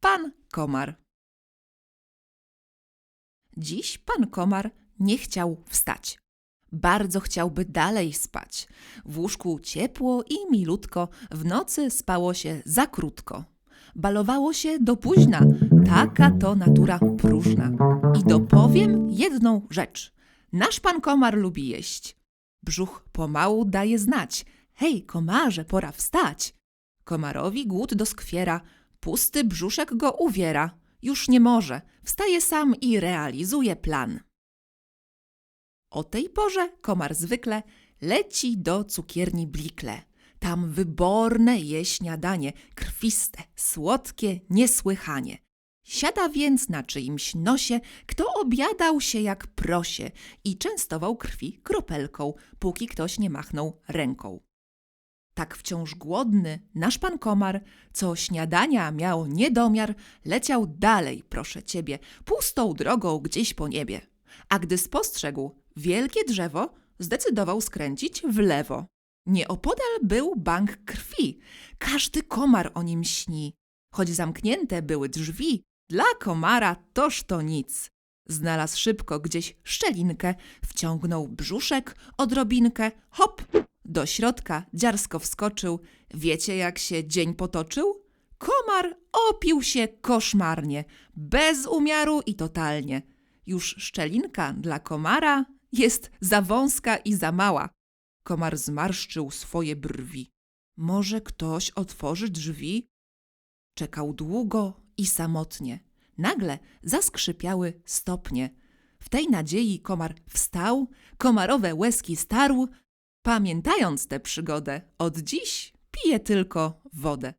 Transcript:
Pan Komar. Dziś pan Komar nie chciał wstać. Bardzo chciałby dalej spać. W łóżku ciepło i milutko, w nocy spało się za krótko. Balowało się do późna, taka to natura próżna. I dopowiem jedną rzecz. Nasz pan komar lubi jeść. Brzuch pomału daje znać. Hej, komarze, pora wstać. Komarowi głód doskwiera, pusty brzuszek go uwiera. Już nie może, wstaje sam i realizuje plan. O tej porze komar zwykle leci do cukierni Blikle. Tam wyborne je śniadanie, krwiste, słodkie, niesłychanie. Siada więc na czyimś nosie, kto obiadał się jak prosie i częstował krwi kropelką, póki ktoś nie machnął ręką. Tak wciąż głodny, nasz pan komar, co śniadania miał niedomiar, leciał dalej, proszę ciebie, pustą drogą gdzieś po niebie. A gdy spostrzegł wielkie drzewo, zdecydował skręcić w lewo. Nieopodal był bank krwi. Każdy komar o nim śni. Choć zamknięte były drzwi, dla komara toż to nic. Znalazł szybko gdzieś szczelinkę, wciągnął brzuszek odrobinkę, hop, do środka dziarsko wskoczył. Wiecie, jak się dzień potoczył? Komar opił się koszmarnie, bez umiaru i totalnie. Już szczelinka dla komara jest za wąska i za mała. Komar zmarszczył swoje brwi. Może ktoś otworzy drzwi? Czekał długo i samotnie. Nagle zaskrzypiały stopnie. W tej nadziei komar wstał, komarowe łezki starł. Pamiętając tę przygodę, od dziś pije tylko wodę.